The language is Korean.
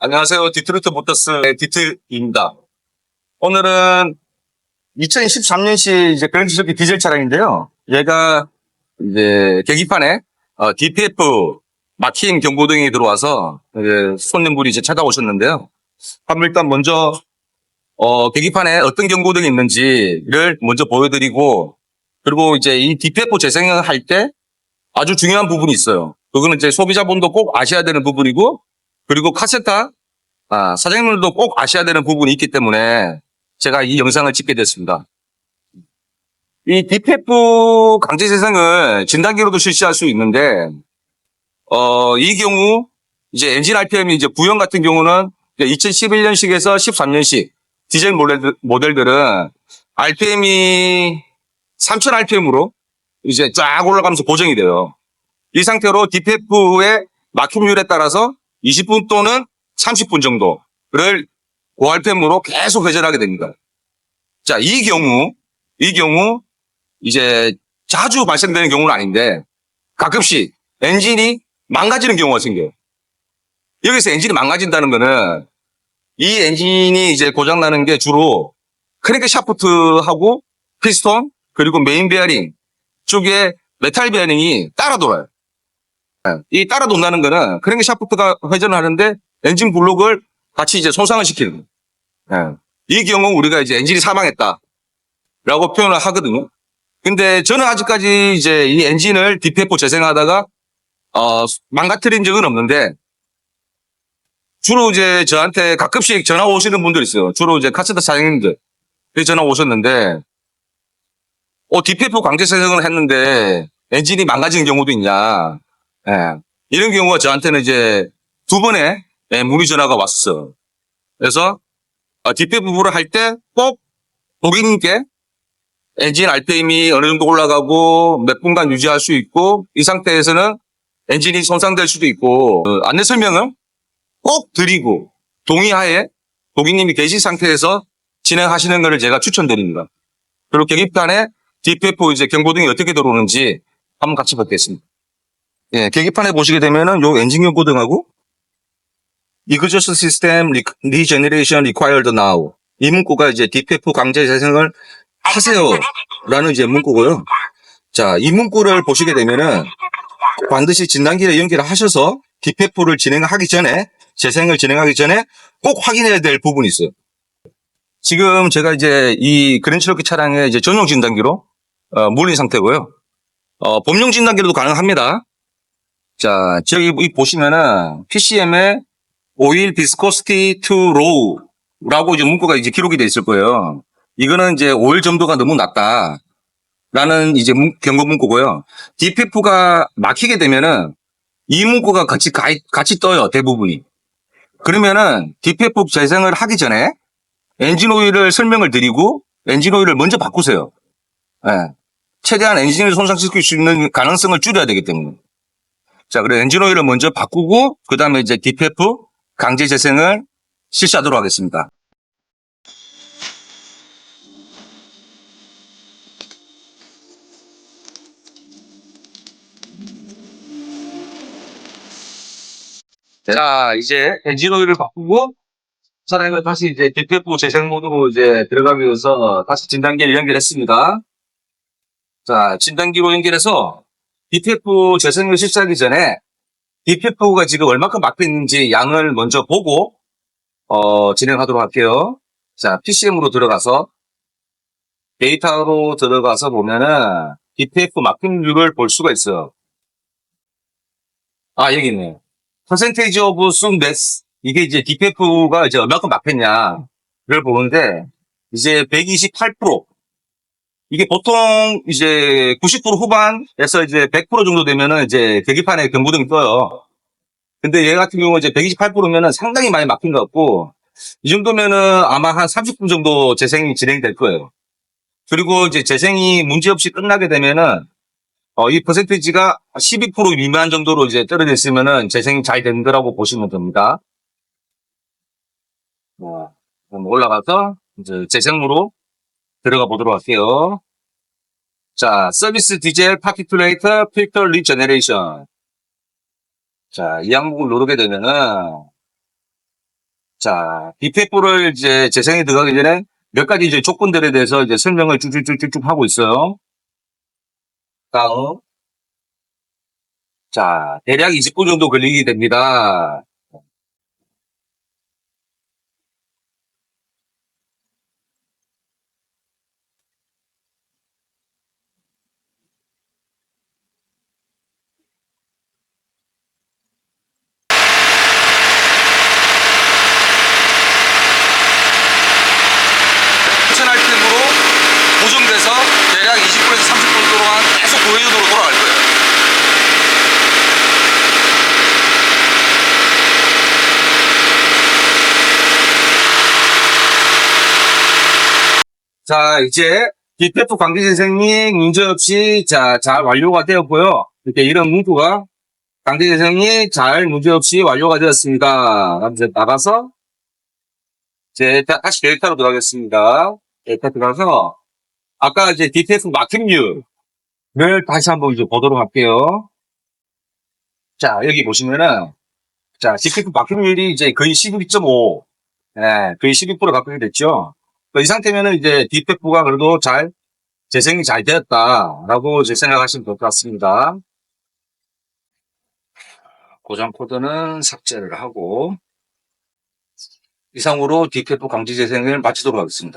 안녕하세요. 디트로이트 모터스의 디트입니다. 오늘은 2013년식 이제 그랜드 셔키 디젤 차량인데요. 얘가 이제 계기판에 어, DPF 마킹 경고등이 들어와서 이제 손님분이 이제 찾아오셨는데요. 한번 일단 먼저 어, 계기판에 어떤 경고등이 있는지를 먼저 보여드리고 그리고 이제 이 DPF 재생을 할 때 아주 중요한 부분이 있어요. 그거는 이제 소비자분도 꼭 아셔야 되는 부분이고 그리고 카세타 아, 사장님들도 꼭 아셔야 되는 부분이 있기 때문에 제가 이 영상을 찍게 됐습니다. 이 DPF 강제 재생을 진단기로도 실시할 수 있는데 어, 이 경우 이제 엔진 RPM이 이제 구형 같은 경우는 2011년식에서 13년식 디젤 모델, 모델들은 RPM이 3000 RPM으로 이제 쫙 올라가면서 고정이 돼요. 이 상태로 DPF의 막힘률에 따라서 20분 또는 30분 정도를 고RPM으로 계속 회전하게 됩니다. 자, 이 경우, 이 경우, 이제 자주 발생되는 경우는 아닌데 가끔씩 엔진이 망가지는 경우가 생겨요. 여기서 엔진이 망가진다는 거는 이 엔진이 이제 고장나는 게 주로 크랭크 샤프트하고 피스톤 그리고 메인 베어링 쪽에 메탈 베어링이 따라 돌아요. 예, 이 따라 돈다는 거는 크랭크 샤프트가 회전을 하는데 엔진 블록을 같이 이제 손상을 시키는 거예요. 예. 이 경우 우리가 이제 엔진이 사망했다. 라고 표현을 하거든요. 근데 저는 아직까지 이제 이 엔진을 DPF 재생하다가 어, 망가뜨린 적은 없는데 주로 이제 저한테 가끔씩 전화 오시는 분들 있어요. 주로 이제 카세트 사장님들 전화 오셨는데 어, DPF 강제 재생을 했는데 엔진이 망가지는 경우도 있냐. 예. 이런 경우가 저한테는 이제 두 번의 예, 문의 전화가 왔어. 그래서 어, DP 부분을 할때 꼭 고객님께 엔진 RPM이 어느 정도 올라가고 몇 분간 유지할 수 있고 이 상태에서는 엔진이 손상될 수도 있고 어, 안내 설명을 꼭 드리고 동의하에 고객님이 계신 상태에서 진행하시는 것을 제가 추천드립니다. 그리고 계기판에 DPF 이제 경고등이 어떻게 들어오는지 한번 같이 보겠습니다. 예, 계기판에 보시게 되면은 요 엔진 경고등하고 Exhaust System Regeneration Required Now 이 문구가 이제 DPF 강제 재생을 하세요라는 이제 문구고요. 자, 이 문구를 보시게 되면은 반드시 진단기를 연결하셔서 DPF를 진행하기 전에 재생을 진행하기 전에 꼭 확인해야 될 부분이 있어요. 지금 제가 이제 이 그랜치로키 차량의 이제 전용 진단기로 어, 물린 상태고요. 어, 범용 진단기로도 가능합니다. 자, 저기 이 보시면은 PCM에 오일 비스코스티 투 로우라고 이제 문구가 이제 기록이 돼 있을 거예요. 이거는 이제 오일 점도가 너무 낮다. 라는 이제 문- 경고 문구고요. DPF가 막히게 되면은 이 문구가 같이 가- 같이 떠요, 대부분이. 그러면은 DPF 재생을 하기 전에 엔진 오일을 설명을 드리고 엔진 오일을 먼저 바꾸세요. 예. 최대한 엔진을 손상시킬 수 있는 가능성을 줄여야 되기 때문에. 자, 그래 엔진 오일을 먼저 바꾸고 그 다음에 이제 DPF 강제 재생을 실시하도록 하겠습니다. 자, 이제 엔진 오일을 바꾸고 차량을 다시 이제 DPF 재생 모드로 이제 들어가면서 다시 진단기를 연결했습니다. 자, 진단기로 연결해서 DPF 재생을 실시하기 전에 DPF가 지금 얼마큼 막혀 있는지 양을 먼저 보고 어, 진행하도록 할게요. 자, PCM으로 들어가서 데이터로 들어가서 보면은 DPF 막힘률을 볼 수가 있어요. 아, 여기 있네요. 퍼센테이지 오브 순메스 이게 이제 DPF가 이제 얼마큼 막혔냐를 보는데 이제 128% 이게 보통 이제 90% 후반에서 이제 100% 정도 되면은 이제 계기판에 경고등이 떠요. 근데 얘 같은 경우는 이제 128%면은 상당히 많이 막힌 것 같고 이 정도면은 아마 한 30분 정도 재생이 진행될 거예요. 그리고 이제 재생이 문제없이 끝나게 되면은 어, 이 퍼센테이지가 12% 미만 정도로 이제 떨어져 있으면은 재생이 잘 된 거라고 보시면 됩니다. 올라가서 이제 재생으로 들어가 보도록 할게요. 자, 서비스 디젤 파티큘레이터 필터 리제네레이션. 자, 이 항목을 누르게 되면은 자, DPF를 이제 재생에 들어가기 전에 몇 가지 이제 조건들에 대해서 이제 설명을 쭉쭉쭉쭉 하고 있어요. 다음. 자, 대략 20분 정도 걸리게 됩니다. 추천 아이템으로 고정돼서 대략 20분에서 30분 동안 계속 고해전으로 돌아갈 거예요. 자, 이제 DPF 관계 재생이 문제 없이 자, 잘 완료가 되었고요. 이렇게 이런 문구가 강제 재생이 잘 문제 없이 완료가 되었습니다. 이제 나가서 이제 다- 다시 데이터로 들어가겠습니다. 데이터 들어가서 아까 이제 DTF 마킹률을 다시 한번 이제 보도록 할게요. 자, 여기 보시면은 자, DTF 마킹률이 이제 거의 12.5, 예, 거의 12% 가까이 됐죠. 이 상태면은 이제 DTF가 그래도 잘 재생이 잘 되었다라고 이제 생각하시면 될 것 같습니다. 고장 코드는 삭제를 하고 이상으로 DTF 강제 재생을 마치도록 하겠습니다.